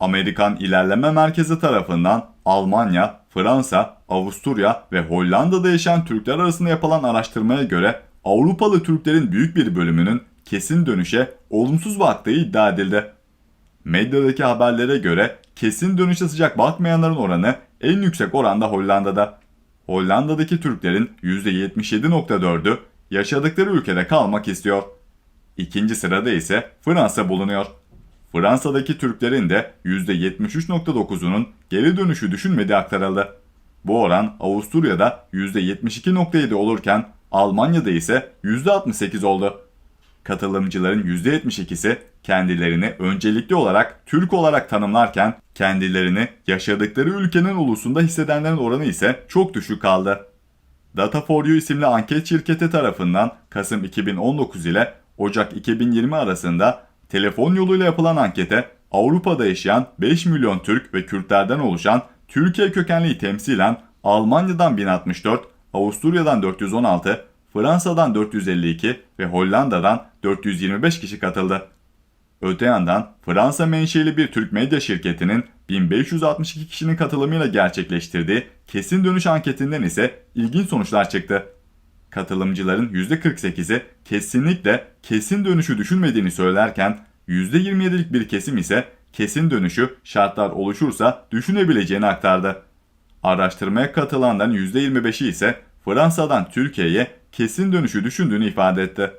Amerikan İlerleme Merkezi tarafından Almanya, Fransa, Avusturya ve Hollanda'da yaşayan Türkler arasında yapılan araştırmaya göre Avrupalı Türklerin büyük bir bölümünün kesin dönüşe olumsuz baktığı iddia edildi. Medyadaki haberlere göre kesin dönüşe sıcak bakmayanların oranı en yüksek oranda Hollanda'da. Hollanda'daki Türklerin %77.4'ü yaşadıkları ülkede kalmak istiyor. İkinci sırada ise Fransa bulunuyor. Fransa'daki Türklerin de %73.9'unun geri dönüşü düşünmediği aktarıldı. Bu oran Avusturya'da %72.7 olurken Almanya'da ise %68 oldu. Katılımcıların %72'si kendilerini öncelikli olarak Türk olarak tanımlarken kendilerini yaşadıkları ülkenin ulusunda hissedenlerin oranı ise çok düşük kaldı. Data4U isimli anket şirketi tarafından Kasım 2019 ile Ocak 2020 arasında telefon yoluyla yapılan ankete Avrupa'da yaşayan 5 milyon Türk ve Kürtlerden oluşan Türkiye kökenliyi temsilen Almanya'dan 1064, Avusturya'dan 416, Fransa'dan 452 ve Hollanda'dan 425 kişi katıldı. Öte yandan Fransa menşeli bir Türk medya şirketinin 1562 kişinin katılımıyla gerçekleştirdiği kesin dönüş anketinden ise ilginç sonuçlar çıktı. Katılımcıların %48'i kesinlikle kesin dönüşü düşünmediğini söylerken %27'lik bir kesim ise kesin dönüşü şartlar oluşursa düşünebileceğini aktardı. Araştırmaya katılanların %25'i ise Fransa'dan Türkiye'ye kesin dönüşü düşündüğünü ifade etti.